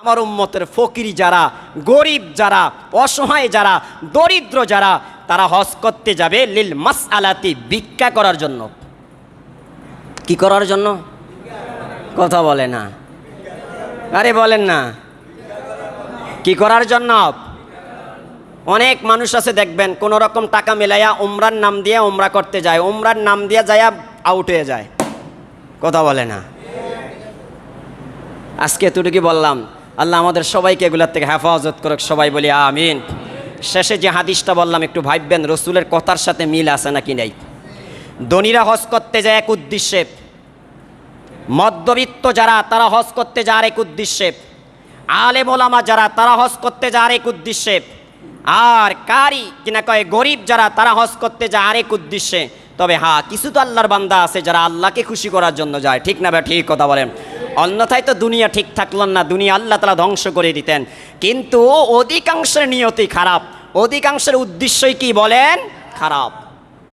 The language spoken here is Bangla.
আমার উম্মতের ফকিরি যারা, গরিব যারা, অসহায় যারা, দরিদ্র যারা, তারা হজ করতে যাবে লিল মাস আলাতি ভিক্ষা করার জন্য। কি করার জন্য? কথা বলে না। আরে বলেন না। কি করার জন্য? অনেক মানুষ আছে দেখবেন, কোনো রকম টাকা মেলাইয়া উমরার নাম দিয়ে উমরা করতে যায়, উমরার নাম দিয়ে যায়া আউট হয়ে যায়। কথা বলে না। আজকে এতটুকু বললাম। আল্লাহ আমাদের সবাইকে এগুলার থেকে হেফাজত করুক, সবাই বলি আমিন। শেষে যে হাদিসটা বললাম, একটু ভাববেন, রসুলের কথার সাথে মিল আছে নাকি নেই? ধনীরা হজ করতে যায় এক উদ্দেশ্যে। মধ্যবিত্ত যারা, তারা হজ করতে যায় এক উদ্দেশ্যে। আলে মোলামা যারা, তারা হজ করতে যায় আরেক উদ্দেশ্যে। আর কারি কিনা কয় গরিব যারা, তারা হজ করতে যায় আরেক উদ্দেশ্যে। তবে হ্যাঁ কিছু তো আল্লাহর বান্দা আছে যারা আল্লাহকে খুশি করার জন্য যায়। ঠিক না ভাই? ঠিক কথা বলেন। অন্যথায় তো দুনিয়া ঠিক থাকল না, দুনিয়া আল্লাহ তালা ধ্বংস করে দিতেন। কিন্তু অধিকাংশের নিয়তি খারাপ। অধিকাংশের উদ্দেশ্যই কি বলেন? খারাপ।